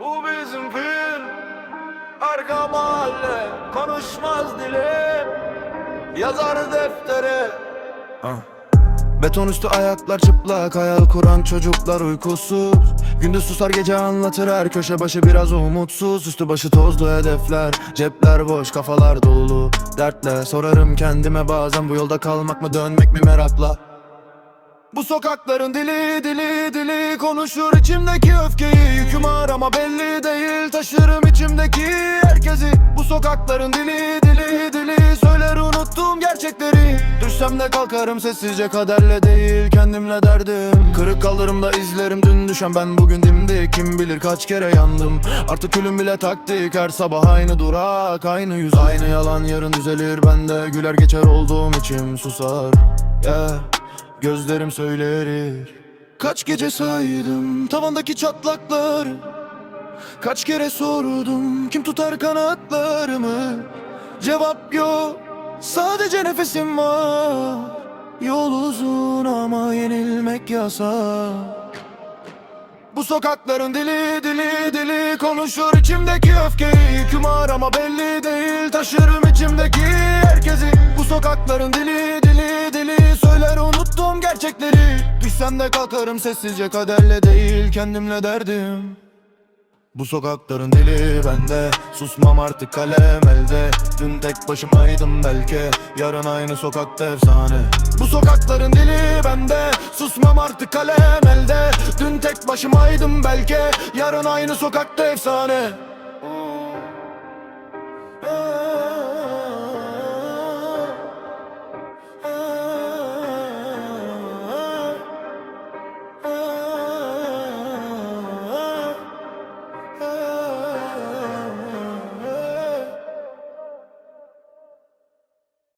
Bu bizim film Arka mahalle Konuşmaz dilim. Yazar deftere Beton üstü ayaklar çıplak Hayal kuran çocuklar uykusuz. Gündüz susar gece anlatır her köşe başı biraz umutsuz. Üstü başı tozlu hedefler Cepler boş kafalar dolu. Dertle sorarım kendime bazen Bu yolda kalmak mı dönmek mi merakla bu sokakların dili dili dili konuşur içimdeki öfkeyi. Yüküm ağır ama belli değil taşırım içimdeki herkesi. Bu sokakların dili dili dili söyler unuttuğum gerçekleri. Düşsem de kalkarım sessizce kaderle değil kendimle derdim. Kırık kalırım da izlerim dün düşen ben bugün dimdik Kim bilir kaç kere yandım. Artık külüm bile taktik Her sabah aynı durak aynı yüz. Aynı yalan yarın düzelir bende Güler geçer olduğum içim susar. Yeah. Gözlerim söylerir Kaç gece saydım tavandaki çatlaklar Kaç kere sordum kim tutar kanatlarımı? Cevap yok sadece nefesim var. Yol uzun ama yenilmek yasak. Bu sokakların dili dili dili konuşur içimdeki öfkeyi. Yüküm ağır ama belli değil taşırım içimdeki herkesi. Bu sokakların dili gerçekleri Düşsem de kalkarım sessizce kaderle değil kendimle derdim. Bu sokakların dili bende Susmam artık kalem elde. Dün tek başımaydım belki Yarın aynı sokakta efsane. Bu sokakların dili bende Susmam artık kalem elde. Dün tek başımaydım belki Yarın aynı sokakta efsane